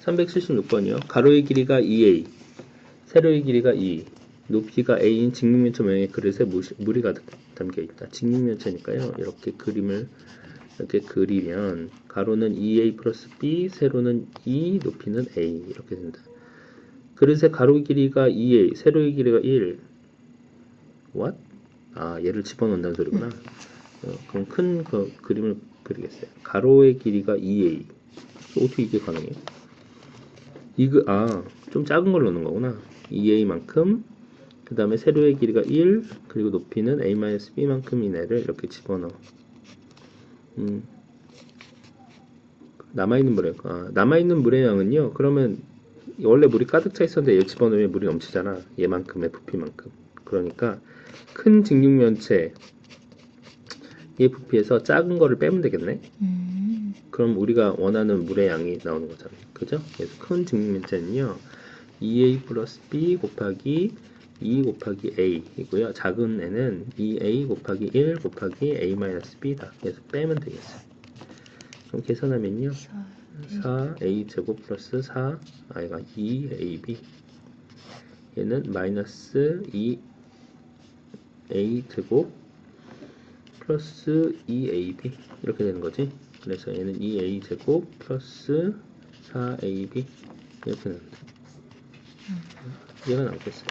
376번이요. 가로의 길이가 2a, 세로의 길이가 2, 높이가 a인 직육면체 모양의 그릇에 물이 가득 담겨 있다. 직육면체니까요. 이렇게 그림을 이렇게 그리면 가로는 2a 플러스 b, 세로는 2, 높이는 a 이렇게 된다. 그릇의 가로 길이가 2a, 세로의 길이가 1. What? 아, 얘를 집어넣는다는 소리구나. 어, 그럼 큰 그, 그림을 그리겠어요. 가로의 길이가 2a. 어떻게 이게 가능해요? 이거 아, 좀 작은 걸 넣는 거구나. 2a만큼 그 다음에 세로의 길이가 1 그리고 높이는 a-b만큼인 애를 이렇게 집어넣어. 음. 남아있는 물의 아, 남아있는 물의 양은요. 그러면 원래 물이 가득 차 있었는데 얘 집어넣으면 물이 넘치잖아. 얘만큼의 부피만큼. 그러니까 큰 직육면체 얘 부피에서 작은 거를 빼면 되겠네. 음. 그럼 우리가 원하는 물의 양이 나오는 거잖아요. 그죠? 그래서 큰 직육면체는요. 2a 플러스 b 곱하기 2 곱하기 a 이고요. 작은 애는 2a 곱하기 1 곱하기 a 마이너스 b다. 그래서 빼면 되겠어요. 그럼 계산하면요. 4a 제곱 플러스 4 아이가 2ab 얘는 마이너스 2a 제곱 플러스 2ab 이렇게 되는 거지 그래서 얘는 2a 제곱 플러스 4ab 이렇게 되는데 이해가 나오겠어요